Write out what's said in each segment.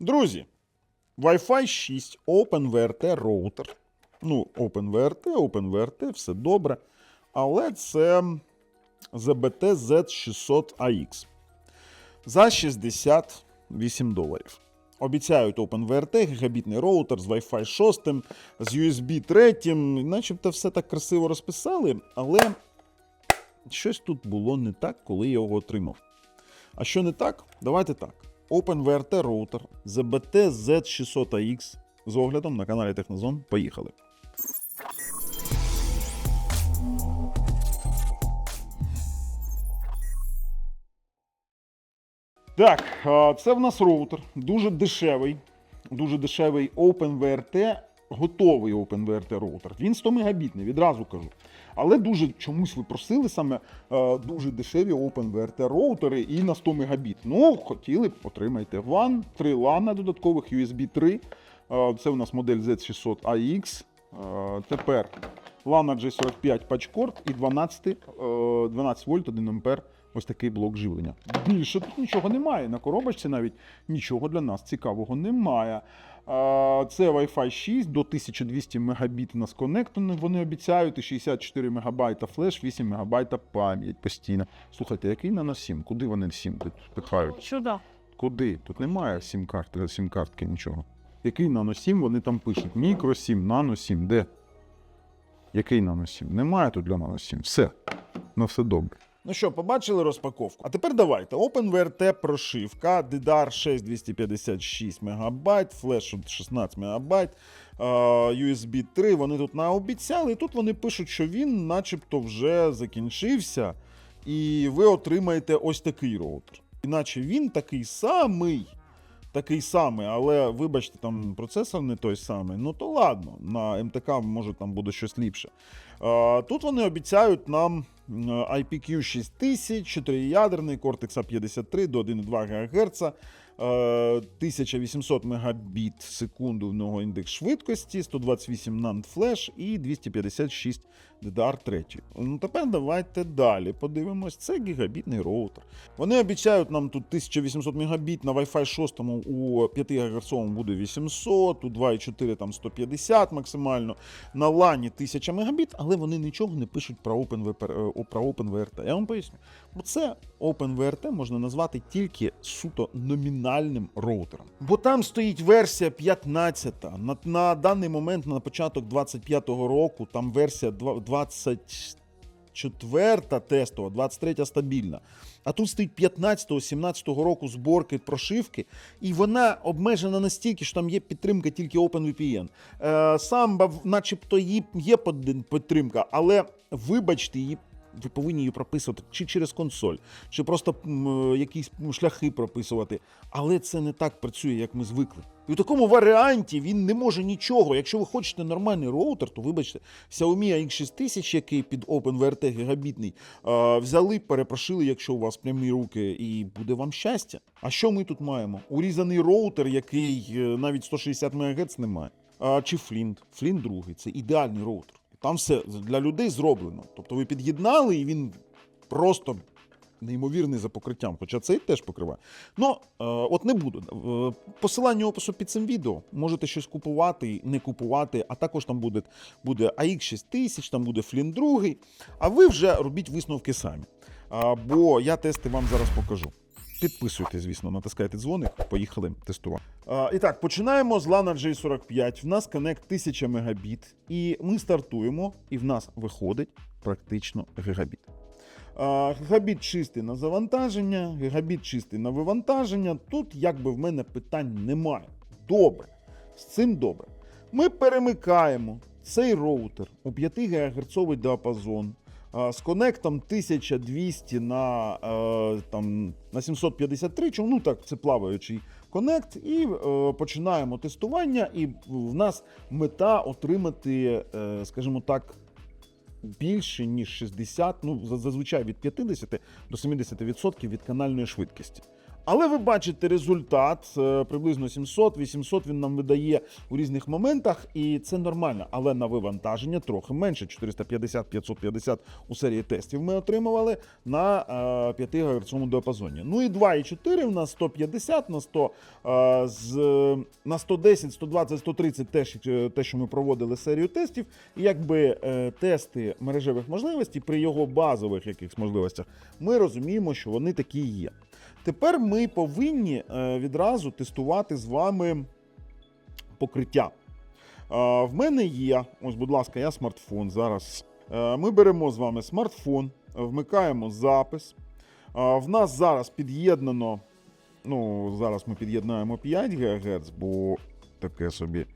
Друзі, Wi-Fi 6, OpenVRT роутер. Ну, OpenVRT, OpenVRT, все добре. Але це ZBT Z600AX за 68 доларів. Обіцяють OpenVRT, гігабітний роутер з Wi-Fi 6, з USB 3, начебто все так красиво розписали, але щось тут було не так, коли я його отримав. А що не так? Давайте так. OpenVRT роутер ZBT Z600AX з оглядом на каналі Технозон. Поїхали. Так, це в нас роутер. Дуже дешевий. Дуже дешевий OpenVRT, готовий OpenVRT роутер. Він 100 мегабітний, відразу кажу. Але дуже чомусь ви просили саме е, дуже дешеві OpenVRT роутери і на 100 мегабіт. Ну, хотіли, отримайте WAN, 3 LAN додаткових, USB 3. Е, це у нас модель Z600AX. Е, тепер LAN G45 патчкорд і 12, е, 12 вольт 1 ампер. Ось такий блок живлення. Більше тут нічого немає. На коробочці навіть нічого для нас цікавого немає. Це Wi-Fi 6 до 1200 Мбіт у нас коннектор, вони обіцяють, і 64 МБ флеш, 8 МБ пам'ять постійно. Слухайте, який на нас 7? Куди вони 7 тут пихають? Сюда. Куди? Тут немає сім-карти, сім-картки, нічого. Який нано 7 вони там пишуть? Мікро 7, нано 7, де? Який нано 7? Немає тут для нано 7. Все. Ну все добре. Ну що, побачили розпаковку? А тепер давайте. OpenVRT прошивка, DDR 6256 МБ, флеш 16 МБ, USB 3. Вони тут наобіцяли. І тут вони пишуть, що він начебто вже закінчився, і ви отримаєте ось такий роутер. Іначе він такий самий. Такий самий, але вибачте, там процесор не той самий. Ну то ладно, на МТК може там буде щось ліпше. Тут вони обіцяють нам IPQ 6000, 4-ядерний Cortex A53 до 1,2 ГГц, 1800 Мбіт в секунду в нього індекс швидкості, 128 NAND флеш і 256 DDR3. Ну тепер давайте далі подивимось. Це гігабітний роутер. Вони обіцяють нам тут 1800 Мбіт на Wi-Fi 6 у 5 ГГц буде 800, у 2,4 там 150 максимально, на LAN 1000 Мбіт, але вони нічого не пишуть про OpenVR, е, про OpenVRT. Я вам поясню. Бо це OpenVRT можна назвати тільки суто номінальним роутером. Бо там стоїть версія 15. На, на даний момент, на початок 25-го року, там версія 24 тестова, 23 стабільна. А тут стоїть 15-17 року зборки прошивки, і вона обмежена настільки, що там є підтримка тільки OpenVPN. Е, Сам, начебто, є підтримка, але вибачте, її. Ви повинні її прописувати чи через консоль, чи просто е, якісь шляхи прописувати. Але це не так працює, як ми звикли. І в такому варіанті він не може нічого. Якщо ви хочете нормальний роутер, то вибачте, Xiaomi AX6000, який під OpenVRT гігабітний, взяли, перепрошили, якщо у вас прямі руки, і буде вам щастя. А що ми тут маємо? Урізаний роутер, який е, навіть 160 МГц немає. А, чи Flint. Flint другий це ідеальний роутер. Там все для людей зроблено. Тобто ви під'єднали, і він просто неймовірний за покриттям, хоча цей теж покриває. Ну, е, от не буду. Е, посилання опису під цим відео. Можете щось купувати, не купувати, а також там буде, буде AX6000, там буде Flint 2, а ви вже робіть висновки самі. А, бо я тести вам зараз покажу. Підписуйтесь, звісно, натискайте дзвоник, поїхали тестувати. І так, починаємо з LAN J45. В нас коннект 1000 Мбіт, і ми стартуємо, і в нас виходить практично гігабіт. А, Гігабіт чистий на завантаження, гігабіт чистий на вивантаження. Тут якби в мене питань немає. Добре. З цим добре. Ми перемикаємо цей роутер у 5 ГГц діапазон з конектом 1200 на, е, там, на 753, чому ну так, це плаваючий конект, і е, починаємо тестування. І в нас мета отримати, е, скажімо так, більше ніж 60, ну за- зазвичай від 50 до 70% від канальної швидкості. Але ви бачите результат е, приблизно 700-800 він нам видає у різних моментах, і це нормально. Але на вивантаження трохи менше 450-550 у серії тестів ми отримували на е, 5 ГГц діапазоні. Ну і 2,4 у нас 150 на 100 е, на 110, 120, 130 теж е, те, що ми проводили серію тестів. І якби е, тести мережевих можливостей при його базових якихось можливостях, ми розуміємо, що вони такі є. Тепер ми повинні е, відразу тестувати з вами покриття. Е, В мене є, ось, будь ласка, я смартфон зараз. Е, Ми беремо з вами смартфон, вмикаємо запис. В нас зараз під'єднано. Ну, зараз ми під'єднаємо 5 ГГц, бо таке собі.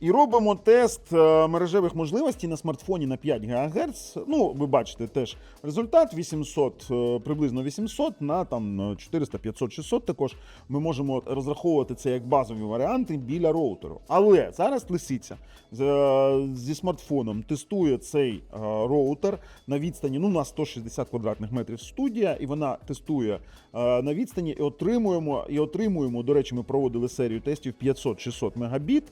І робимо тест е, мережевих можливостей на смартфоні на 5 ГГц. Ну, ви бачите теж результат 800, е, приблизно 800 на там 400, 500, 600 також. Ми можемо розраховувати це як базові варіанти біля роутеру. Але зараз лисиця е, зі смартфоном тестує цей роутер на відстані ну, на 160 квадратних метрів студія, і вона тестує на відстані і отримуємо, і отримуємо. До речі, ми проводили серію тестів 500-600 мегабіт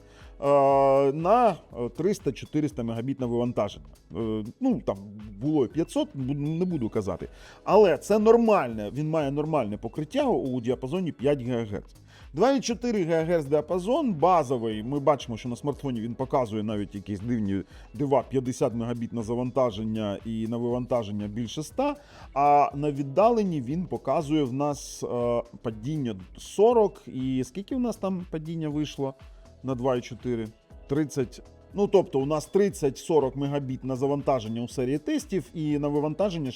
на е, 300-400 мегабіт на вивантаження. Е, Ну там було 500, не буду казати. Але це нормальне. Він має нормальне покриття у діапазоні 5 ГГц. 2,4 ГГц діапазон базовий. Ми бачимо, що на смартфоні він показує навіть якісь дивні дива 50 мегабіт на завантаження і на вивантаження більше 100. А на віддаленні він показує в нас е, падіння 40. І скільки в нас там падіння вийшло на 2,4? 30. Ну, тобто, у нас 30-40 мегабіт на завантаження у серії тестів, і на вивантаження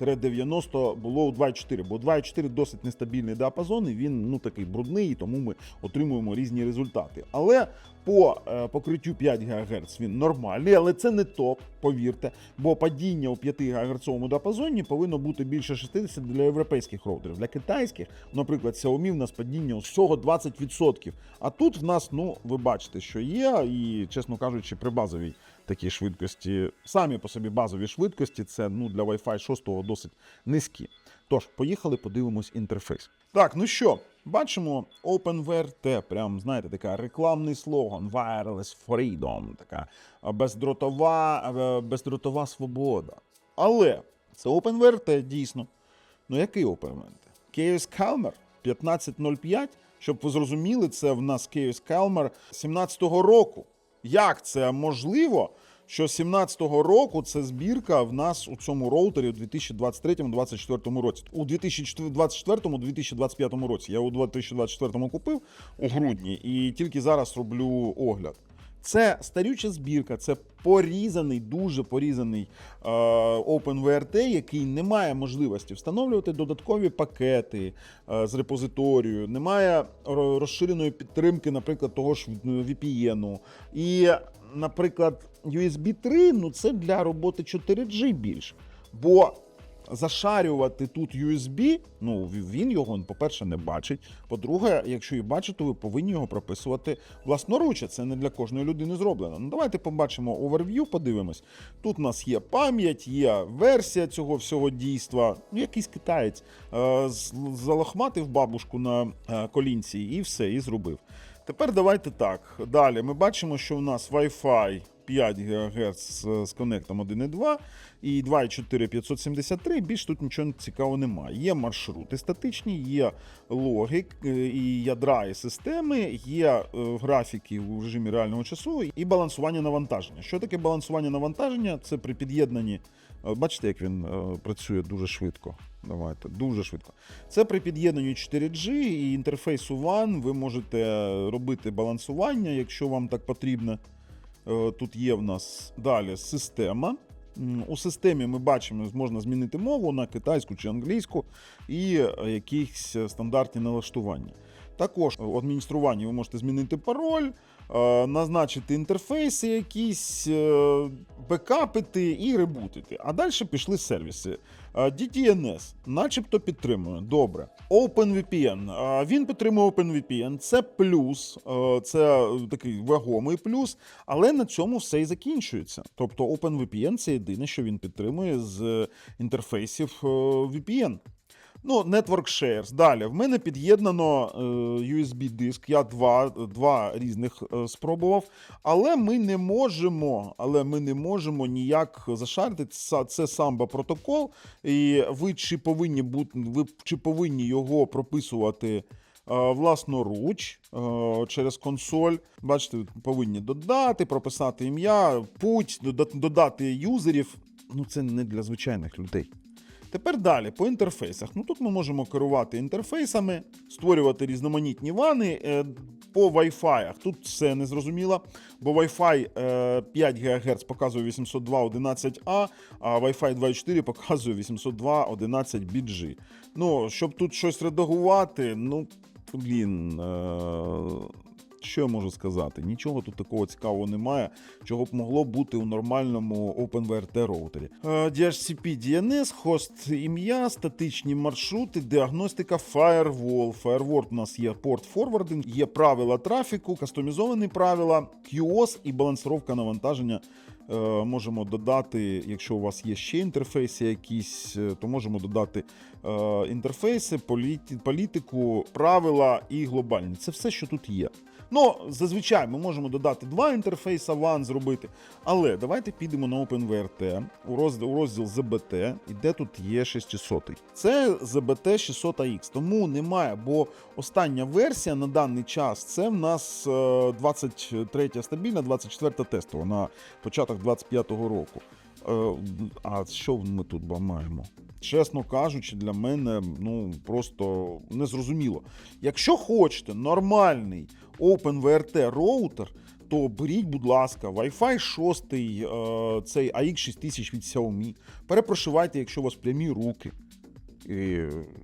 60-90 було у 2.4, бо 2.4 досить нестабільний діапазон, і він ну такий брудний, тому ми отримуємо різні результати. Але по е, покриттю 5 ГГц він нормальний, але це не топ, повірте, бо падіння у 5 ГГц діапазоні повинно бути більше 60 для європейських роутерів. Для китайських, наприклад, Xiaomi в нас падіння усього 20%. А тут в нас, ну, ви бачите, що є, і, чесно кажучи, при базовій такій швидкості, самі по собі базові швидкості, це ну, для Wi-Fi 6 досить низькі. Тож, поїхали, подивимось інтерфейс. Так, ну що, бачимо OpenWRT, прям, знаєте, така рекламний слоган Wireless Freedom, така бездротова, е, бездротова свобода. Але це OpenWRT дійсно. Ну який OpenWRT? KS Calmer 1505. Щоб ви зрозуміли, це в нас KS Calmer 17-го року. Як це можливо, що 17-го року це збірка в нас у цьому роутері у 2023-2024 році? У 2024-2025 році. Я у 2024 купив у грудні і тільки зараз роблю огляд. Це старюча збірка, це порізаний, дуже порізаний е, OpenWRT, який не має можливості встановлювати додаткові пакети е, з репозиторію, немає розширеної підтримки, наприклад, того ж VPN. І, наприклад, USB 3 ну це для роботи 4G більше. Бо зашарювати тут USB, ну він його, по-перше, не бачить. По-друге, якщо і бачить, то ви повинні його прописувати власноруч. Це не для кожної людини зроблено. Ну давайте побачимо оверв'ю, подивимось. Тут у нас є пам'ять, є версія цього всього дійства. Ну, якийсь китаєць е, залохматив бабушку на е, колінці і все, і зробив. Тепер давайте так. Далі ми бачимо, що у нас Wi-Fi 5 ГГц з, коннектом 1.2 і 2.4 573. Більш тут нічого цікавого немає. Є маршрути статичні, є логи е, і ядра і системи, є е, графіки у режимі реального часу і балансування навантаження. Що таке балансування навантаження? Це при під'єднанні. е, Бачите, як він працює дуже швидко. Давайте, дуже швидко. Це при під'єднанні 4G і інтерфейсу WAN ви можете робити балансування, якщо вам так потрібно. Е, Тут є в нас далі система. У системі ми бачимо, можна змінити мову на китайську чи англійську і е, якісь е, стандартні налаштування. Також у адмініструванні ви можете змінити пароль, е, назначити інтерфейси якісь, е, бекапити і ребутити. А далі пішли сервіси. Е, DTNS, начебто підтримує. Добре. OpenVPN. е, Він підтримує OpenVPN. Це плюс, е, це такий вагомий плюс, але на цьому все і закінчується. Тобто OpenVPN це єдине, що він підтримує з інтерфейсів е, VPN. Ну, Network Shares. Далі. В мене під'єднано е, USB-диск. Я два, два різних е, спробував. Але ми не можемо, але ми не можемо ніяк зашарити. Це, самбо протокол. І ви чи повинні бути, ви чи повинні його прописувати. е, Власноруч через консоль. Бачите, повинні додати, прописати ім'я, путь, додати юзерів. Ну, це не для звичайних людей. Тепер далі по інтерфейсах. Ну тут ми можемо керувати інтерфейсами, створювати різноманітні вани. Е, По Wi-Fi тут все незрозуміло, бо Wi-Fi е, 5 ГГц показує 802.11a, а Wi-Fi 2.4 показує 802.11 BG. Ну, щоб тут щось редагувати, ну, блін. Е, що я можу сказати? Нічого тут такого цікавого немає, чого б могло бути у нормальному OpenVRT роутері. DHCP DNS, хост ім'я, статичні маршрути, діагностика, Firewall. Firewall у нас є порт форвардинг, є правила трафіку, кастомізовані правила, QoS і балансировка навантаження. Е, Можемо додати, якщо у вас є ще інтерфейси якісь, е, то можемо додати е, інтерфейси, політику, правила і глобальні. Це все, що тут є. Ну, зазвичай ми можемо додати два інтерфейса WAN зробити. Але давайте підемо на OpenVRT у розділ, у розділ ZBT, і де тут є 600. Це ZBT 600AX, тому немає, бо остання версія на даний час це в нас е, 23 стабільна, 24 тестова на початок 25-го року. Е, А що ми тут маємо? Чесно кажучи, для мене ну просто незрозуміло. Якщо хочете нормальний OpenVRT роутер, то беріть, будь ласка, Wi-Fi 6, е, цей AX6000 від Xiaomi. Перепрошивайте, якщо у вас прямі руки. І,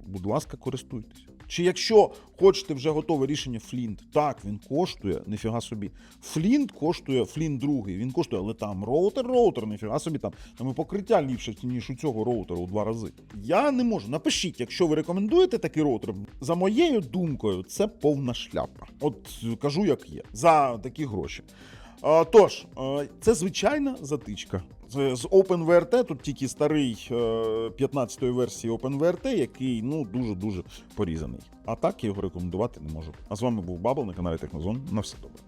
будь ласка, користуйтесь. Чи якщо хочете вже готове рішення Flint, так, він коштує, ніфіга собі. Flint коштує, Flint другий, він коштує, але там роутер, роутер, ніфіга собі там. Там і покриття ліпше, ніж у цього роутера у два рази. Я не можу. Напишіть, якщо ви рекомендуєте такий роутер. За моєю думкою, це повна шляпа. От кажу, як є, за такі гроші. Тож, це звичайна затичка. З OpenVRT, тут тільки старий е, 15-ї версії OpenVRT, який ну дуже-дуже порізаний. А так я його рекомендувати не можу. А з вами був Бабл на каналі Технозон. На все добре.